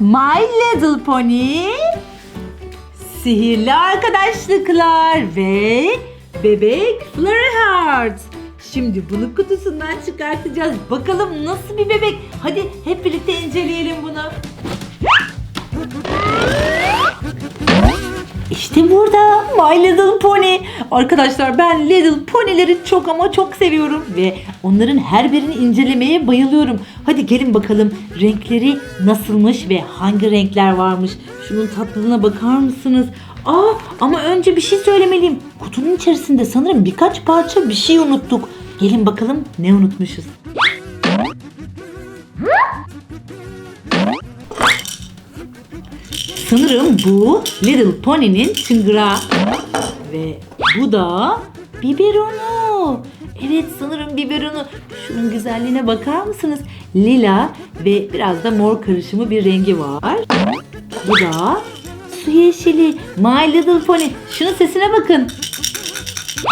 My Little Pony, Sihirli Arkadaşlıklar ve Bebek Flurry Heart. Şimdi bunu kutusundan çıkartacağız. Bakalım nasıl bir bebek? Hadi hep birlikte inceleyelim bunu. İşte burada My Little Pony. Arkadaşlar ben Little Pony'leri çok ama çok seviyorum ve onların her birini incelemeye bayılıyorum. Hadi gelin bakalım renkleri nasılmış ve hangi renkler varmış. Şunun tatlılığına bakar mısınız? Aa ama önce bir şey söylemeliyim. Kutunun içerisinde sanırım birkaç parça bir şey unuttuk. Gelin bakalım ne unutmuşuz. Sanırım bu Little Pony'nin çıngırağı. Ve bu da biberonu. Evet sanırım biberonu. Şunun güzelliğine bakar mısınız? Lila ve biraz da mor karışımı bir rengi var. Bu da su yeşili. My Little Pony. Şunun sesine bakın.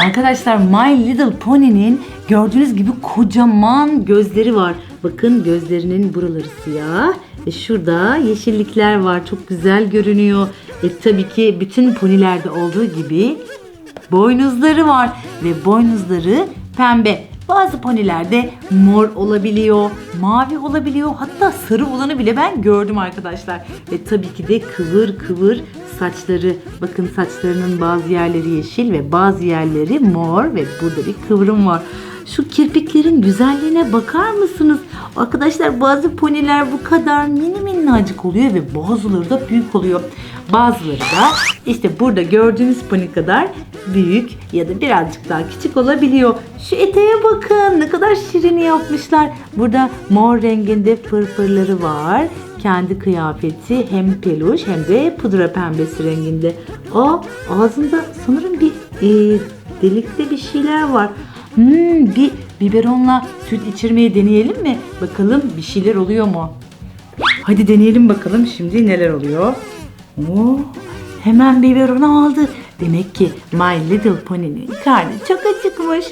Arkadaşlar My Little Pony'nin gördüğünüz gibi kocaman gözleri var. Bakın gözlerinin buraları siyah. Ve şurada yeşillikler var. Çok güzel görünüyor. E tabii ki bütün ponilerde olduğu gibi boynuzları var. Ve boynuzları pembe. Bazı ponilerde mor olabiliyor, mavi olabiliyor. Hatta sarı olanı bile ben gördüm arkadaşlar. Ve tabii ki de kıvır kıvır saçları. Bakın saçlarının bazı yerleri yeşil ve bazı yerleri mor ve burada bir kıvrım var. Şu kirpiklerin güzelliğine bakar mısınız? Arkadaşlar bazı poniler bu kadar mini minnacık oluyor ve bazıları da büyük oluyor. Bazıları da işte burada gördüğünüz poni kadar büyük ya da birazcık daha küçük olabiliyor. Şu eteğe bakın ne kadar şirin yapmışlar. Burada mor renginde fırfırları var. Kendi kıyafeti hem peluş hem de pudra pembesi renginde. Aa ağzında sanırım bir e, delikli bir şeyler var. Hmm, bir biberonla süt içirmeyi deneyelim mi? Bakalım bir şeyler oluyor mu? Hadi deneyelim bakalım şimdi neler oluyor. Oo, hemen biberonu aldı. Demek ki My Little Pony'nin karnı çok acıkmış.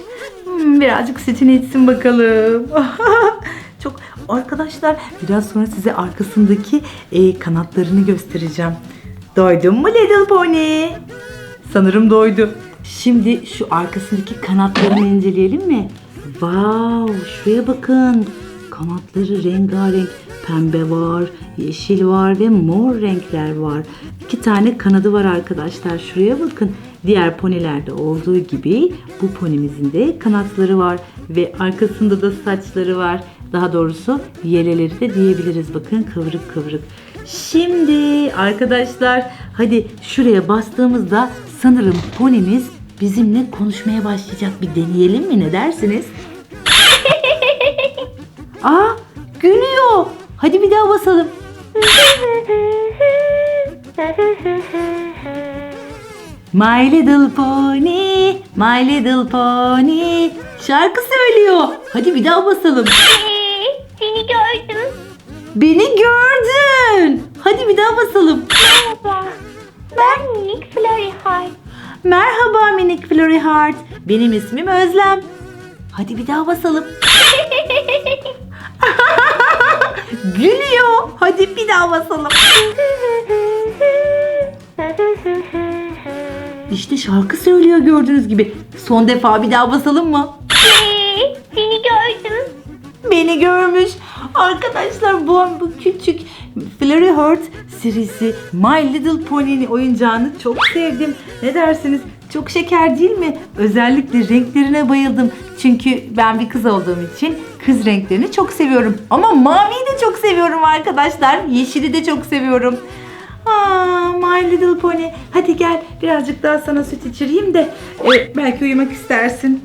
Hmm, birazcık sütünü içsin bakalım. çok arkadaşlar biraz sonra size arkasındaki e, kanatlarını göstereceğim. Doydun mu Little Pony? Sanırım doydu. Şimdi şu arkasındaki kanatlarını inceleyelim mi? Wow, şuraya bakın. Kanatları rengarenk. Pembe var, yeşil var ve mor renkler var. İki tane kanadı var arkadaşlar. Şuraya bakın. Diğer ponilerde olduğu gibi bu ponimizin de kanatları var ve arkasında da saçları var. Daha doğrusu yeleleri de diyebiliriz. Bakın kıvrık kıvrık. Şimdi arkadaşlar hadi şuraya bastığımızda sanırım ponimiz bizimle konuşmaya başlayacak. Bir deneyelim mi ne dersiniz? Aa gülüyor. Hadi bir daha basalım. My little pony, my little pony. Şarkı söylüyor. Hadi bir daha basalım. Seni gördüm. Beni gördün. Hadi bir daha basalım. Merhaba. Minik Flurry Heart. Benim ismim Özlem. Hadi bir daha basalım. Gülüyor. Hadi bir daha basalım. İşte şarkı söylüyor gördüğünüz gibi. Son defa bir daha basalım mı? Seni gördüm. Beni görmüş. Arkadaşlar bu bu küçük Flurry Heart serisi My Little Pony'nin oyuncağını çok sevdim. Ne dersiniz? Çok şeker değil mi? Özellikle renklerine bayıldım. Çünkü ben bir kız olduğum için kız renklerini çok seviyorum. Ama maviyi de çok seviyorum arkadaşlar. Yeşili de çok seviyorum. Aa, My Little Pony. Hadi gel birazcık daha sana süt içireyim de e, belki uyumak istersin.